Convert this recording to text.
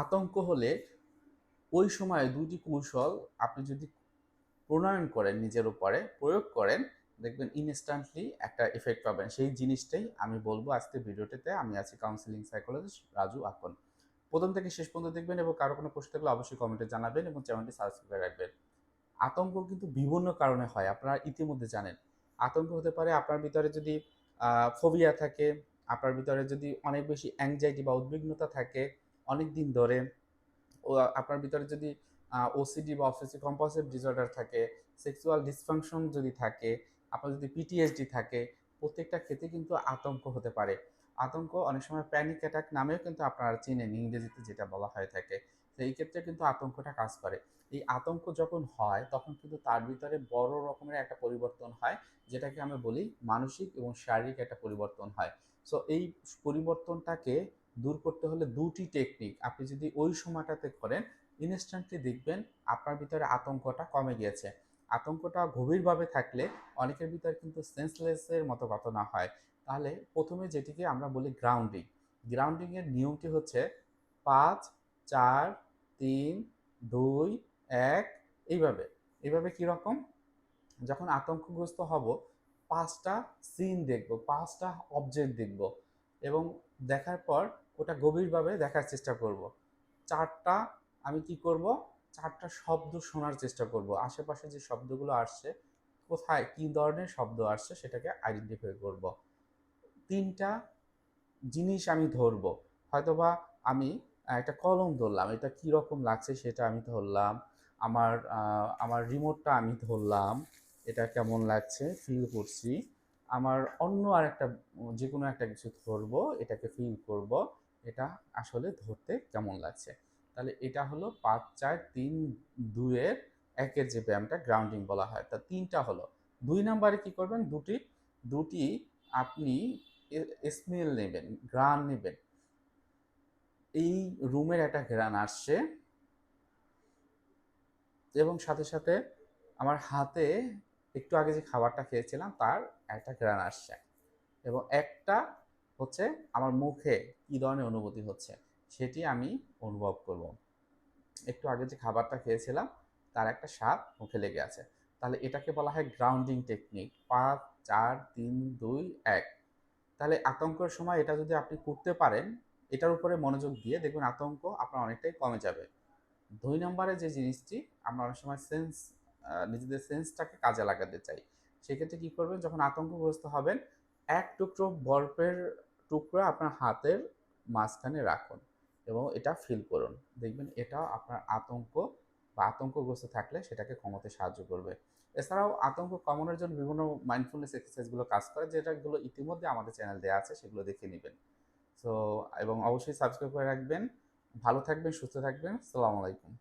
আতঙ্ক হলে ওই সময় দুটি কৌশল আপনি যদি প্রণয়ন করেন নিজের উপরে, প্রয়োগ করেন, দেখবেন ইনস্ট্যান্টলি একটা এফেক্ট পাবেন। সেই জিনিসটাই আমি বলব আজকে ভিডিওটিতে। আমি আছি কাউন্সিলিং সাইকোলজিস্ট রাজু আকন প্রথম থেকে শেষ পর্যন্ত দেখবেন এবং কারও কোনো প্রশ্ন থাকলে অবশ্যই কমেন্টে জানাবেন এবং চ্যানেলটি সাবস্ক্রাইব করে রাখবেন। আতঙ্ক কিন্তু বিভিন্ন কারণে হয়, আপনারা ইতিমধ্যে জানেন। আতঙ্ক হতে পারে আপনার ভিতরে যদি ফোবিয়া থাকে, আপনার ভিতরে যদি অনেক বেশি অ্যাংজাইটি বা উদ্বিগ্নতা থাকে অনেক দিন ধরে আপনার ভিতরে যদি ওসিডি বা অবসেসিভ কম্পালসিভ ডিসঅর্ডার থাকে সেক্সুয়াল ডিসফাংশন যদি থাকে, আপনার যদি পিটিএসডি থাকে, প্রত্যেকটা ক্ষেত্রে কিন্তু আতঙ্ক হতে পারে। আতঙ্ক অনেক সময় প্যানিক অ্যাটাক নামেও কিন্তু আপনারা চিনেন, ইংরেজিতে যেটা বলা হয়ে থাকে। তো এই ক্ষেত্রে কিন্তু আতঙ্কটা কাজ করে। এই আতঙ্ক যখন হয়, তখন কিন্তু তার ভিতরে বড় রকমের একটা পরিবর্তন হয়, যেটাকে আমি বলি মানসিক এবং শারীরিক একটা পরিবর্তন হয়। সো এই পরিবর্তনটাকে দূর করতে হলে দুটি টেকনিক আপনি যদি ওই সময়টাতে করেন ইনস্ট্যান্টলি দেখবেন আপনার ভিতরে আতঙ্কটা কমে গিয়েছে। আতঙ্কটা গভীরভাবে থাকলে অনেকের ভিতরে কিন্তু সেন্সলেসের মতো ঘটনা হয়। তাহলে প্রথমে যেটিকে আমরা বলি গ্রাউন্ডিং গ্রাউন্ডিংয়ের নিয়মটি হচ্ছে পাঁচ, চার, তিন, দুই, এক, এইভাবে। এইভাবে কীরকম যখন আতঙ্কগ্রস্ত হব, পাঁচটা সিন দেখব, পাঁচটা অবজেক্ট দেখব। এবং দেখার পর ওটা গভীরভাবে দেখার চেষ্টা করব। চারটা আমি কি করব? চারটা শব্দ শোনার চেষ্টা করব। আশেপাশে যে শব্দগুলো আসছে, কোথায় কি ধরনের শব্দ আসছে সেটাকে আইডেন্টিফাই করব। তিনটা জিনিস আমি ধরব। হয়তোবা আমি একটা কলম ধরলাম, এটা কি রকম লাগছে সেটা আমি ধরলাম, আমার আমার রিমোটটা আমি ধরলাম, এটা কেমন লাগছে ফিল করছি। আমার অন্য আর একটা যে কোনো একটা কিছু ধরবো, এটাকে ফিল করব, এটা আসলে ধরতে কেমন লাগছে? তাহলে এটা হলো পাঁচ চার তিন দুইয়ের একের যে ব্যায়ামটা গ্রাউন্ডিং বলা হয়, তা তিনটা হলো। দুই নাম্বারে কি করবেন? দুটি দুটি আপনি স্মেল নেবেন গ্রান নেবেন। এই রুমের একটা গ্রান আসছে এবং সাথে সাথে আমার হাতে একটু আগে যে খাবারটা খেয়েছিলাম, তার একটা ঘ্রাণ আসছে। এবং একটা হচ্ছে আমার মুখে কী ধরনের অনুভূতি হচ্ছে, সেটি আমি অনুভব করব। একটু আগে যে খাবারটা খেয়েছিলাম, তার একটা স্বাদ মুখে লেগে আছে। তাহলে এটাকে বলা হয় গ্রাউন্ডিং টেকনিক পাঁচ, চার, তিন, দুই, এক। তাহলে আতঙ্কের সময় এটা যদি আপনি করতে পারেন, এটার উপরে মনোযোগ দিয়ে দেখবেন আতঙ্ক আপনার অনেকটাই কমে যাবে। দুই নম্বরে যে জিনিসটি, আমরা অনেক সময় সেন্স নিজেদের সেন্সটাকে কাজে লাগাতে চাই। সেক্ষেত্রে কী করবেন, যখন আতঙ্কগ্রস্ত হবেন, এক টুকরো বরফের টুকরো আপনার হাতের মাঝখানে রাখুন এবং এটা ফিল করুন। দেখবেন এটা আপনার আতঙ্ক বা আতঙ্কগ্রস্ত থাকলে সেটাকে কমাতে সাহায্য করবে। এছাড়াও আতঙ্ক কমানোর জন্য বিভিন্ন মাইন্ডফুলনেস এক্সারসাইজগুলো কাজ করে, যেটাগুলো ইতিমধ্যে আমাদের চ্যানেল দেওয়া আছে, সেগুলো দেখে নেবেন। সো এবং অবশ্যই সাবস্ক্রাইব করে রাখবেন। ভালো থাকবেন, সুস্থ থাকবেন। সালামু আলাইকুম।